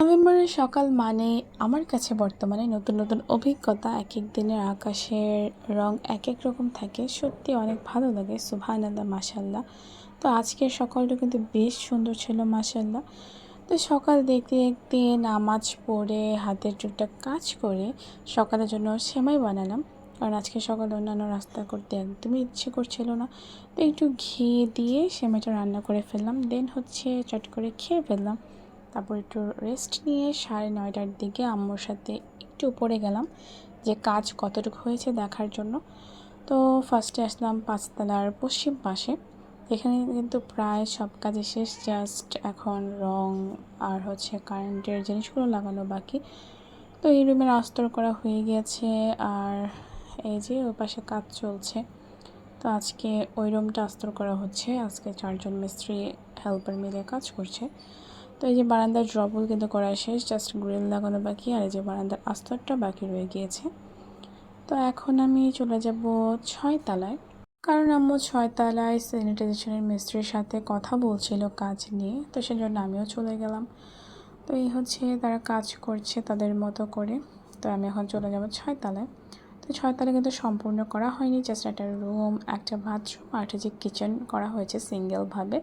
নভেম্বরের সকাল মানে আমার কাছে বর্তমানে নতুন নতুন অভিজ্ঞতা এক এক দিনের আকাশের রং এক এক রকম থাকে। সত্যি অনেক ভালো লাগে সুবহান আল্লাহ মাসাল্লাহ তো আজকের সকালটা কিন্তু বেশ সুন্দর ছিল মাসাল্লাহ তো সকাল দেখতে দেখতে নামাজ পড়ে, হাতের টুকটাক কাজ করে সকালের জন্য সেমাই বানালাম। কারণ আজকে সকালে অন্যান্য রাস্তা করতে একদমই ইচ্ছে করছিল না। তো একটু ঘি দিয়ে সেমাইটা রান্না করে ফেললাম। দেন হচ্ছে চট করে খেয়ে ফেললাম। তারপর একটু রেস্ট নিয়ে সাড়ে নয়টার দিকে আম্মুর সাথে একটু উপরে গেলাম, যে কাজ কতটুকু হয়েছে দেখার জন্য। তো ফার্স্টে আসলাম পাঁচতলার পশ্চিম পাশে, এখানে কিন্তু প্রায় সব কাজে শেষ জাস্ট এখন রং আর হচ্ছে কারেন্টের জিনিসগুলো লাগানো বাকি। তো এই রুমের আস্তর করা হয়ে গিয়েছে আর এই যে ওই পাশে কাজ চলছে। তো আজকে ওই রুমটা আস্তর করা হচ্ছে, আজকে চারজন মিস্ত্রি হেল্পার মিলে কাজ করছে। তো এই যে বারান্দার ড্রপল কিন্তু করা শেষ জাস্ট গ্রিল লাগানো বাকি, আর এই যে বারান্দার আস্তরটা বাকি রয়ে গিয়েছে। তো এখন আমি চলে যাব ছয় তলায়। কারণ আম্মু ছয় তলায় স্যানিটাইজেশনের মিস্ত্রির সাথে কথা বলছিল কাজ নিয়ে, তো সেজন্য আমিও চলে গেলাম। তো এই হচ্ছে তারা কাজ করছে তাদের মতো করে। তো আমি এখন চলে যাব ছয় তলায়। তো ছয়তলা কিন্তু সম্পূর্ণ করা হয়নি জাস্ট একটা রুম একটা বাথরুম আর একটা যে কিচেন করা হয়েছে সিঙ্গেলভাবে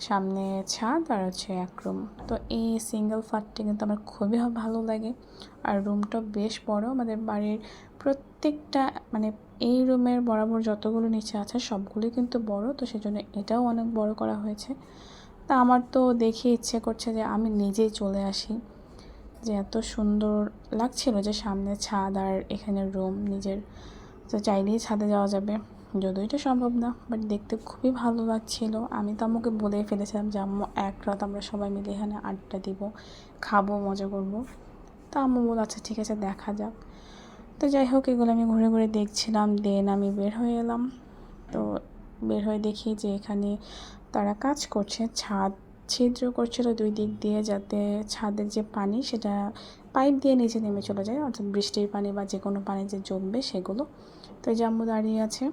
সামনে ছাদ আর হচ্ছে এক রুম তো এই সিঙ্গেল ফ্ল্যাটটি কিন্তু আমার খুবই ভালো লাগে। আর রুমটা বেশ বড়, আমাদের বাড়ির প্রত্যেকটা মানে এই রুমের বরাবর যতগুলো নিচে আছে সবগুলোই কিন্তু বড়, তো সেজন্য এটাও অনেক বড় করা হয়েছে। তা আমার তো দেখে ইচ্ছে করছে যে আমি নিজেই চলে আসি। যে এত সুন্দর লাগছিল যে সামনে ছাদ আর এখানে রুম নিজের। তো চাইলেই ছাদে যাওয়া যাবে। যদিও এটা সম্ভব না বাট দেখতে খুবই ভালো লাগছিল। আমি তো আম্মুকে বলেই ফেলেছিলাম যে, আম্মু, এক রাত আমরা সবাই মিলে এখানে আড্ডা দিব, খাব, মজা করব। তা আম্মু বল আচ্ছা ঠিক আছে, দেখা যাক। তো যাই হোক, এগুলো আমি ঘুরে ঘুরে দেখছিলাম দেন আমি বের হয়ে এলাম। তো বের হয়ে দেখি যে, এখানে তারা কাজ করছে, ছাদ ছিদ্র করছিল দুই দিক দিয়ে যাতে ছাদের যে পানি, সেটা পাইপ দিয়ে নিচে নেমে চলে যায়, অর্থাৎ বৃষ্টির পানি বা যে কোনো পানি যে জমবে সেগুলো। তো আম্মু দাঁড়িয়ে আছে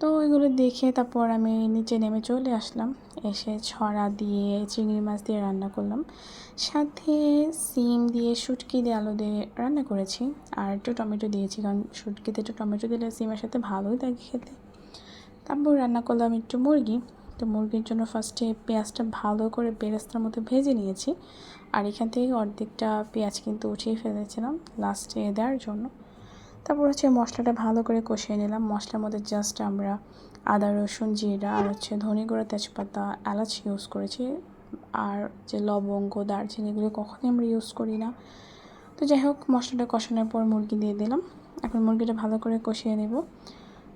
তো এগুলো দেখে তারপর আমি নিচে নেমে চলে আসলাম। এসে ছড়া দিয়ে, চিংড়ি মাছ দিয়ে রান্না করলাম। সাথে সিম দিয়ে শুটকি দিয়ে আলু দিয়ে রান্না করেছি। আর একটু টমেটো দিয়েছি, কারণ শুটকিতে একটু টমেটো দিলে সিমের সাথে ভালোই লাগে খেতে। তারপর রান্না করলাম একটু মুরগি। তো মুরগির জন্য ফার্স্টে পেঁয়াজটা ভালো করে বেরেস্তার মতো ভেজে নিয়েছি। আর এখান থেকে অর্ধেকটা পেঁয়াজ কিন্তু উঠিয়ে ফেলেছিলাম লাস্টে দেওয়ার জন্য। তারপর হচ্ছে মশলাটা ভালো করে কষিয়ে নিলাম। মশলার মধ্যে জাস্ট আমরা আদা, রসুন, জিরা আর হচ্ছে ধনে গুঁড়া, তেজপাতা, এলাচ ইউজ করেছি। আর যে লবঙ্গ, দারচিনি এগুলো কখনোই আমরা ইউজ করি না। তো যাই হোক, মশলাটা কষানোর পর মুরগি দিয়ে দিলাম। এখন মুরগিটা ভালো করে কষিয়ে নেব।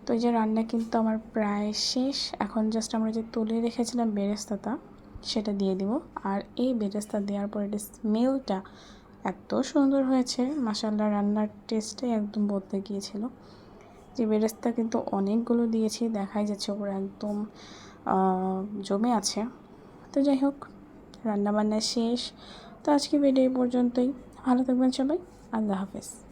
তো এই যে রান্না কিন্তু আমার প্রায় শেষ। এখন জাস্ট আমরা যে তুলে রেখেছিলাম বেরেস্তাটা, সেটা দিয়ে দিব। আর এই বেরেস্তা দেওয়ার পর এটা স্মেলটা এত সুন্দর হয়েছে। মাসাল্লাহ রান্নার টেস্টে একদম বদলে গিয়েছিল। যে বেরেস্তা কিন্তু অনেকগুলো দিয়েছি, দেখাই যাচ্ছে ওপরে একদম জমে আছে। তো যাই হোক, রান্নাবান্না শেষ। তো আজকে ভিডিও পর্যন্তই। ভালো থাকবেন সবাই। আল্লাহ হাফেজ।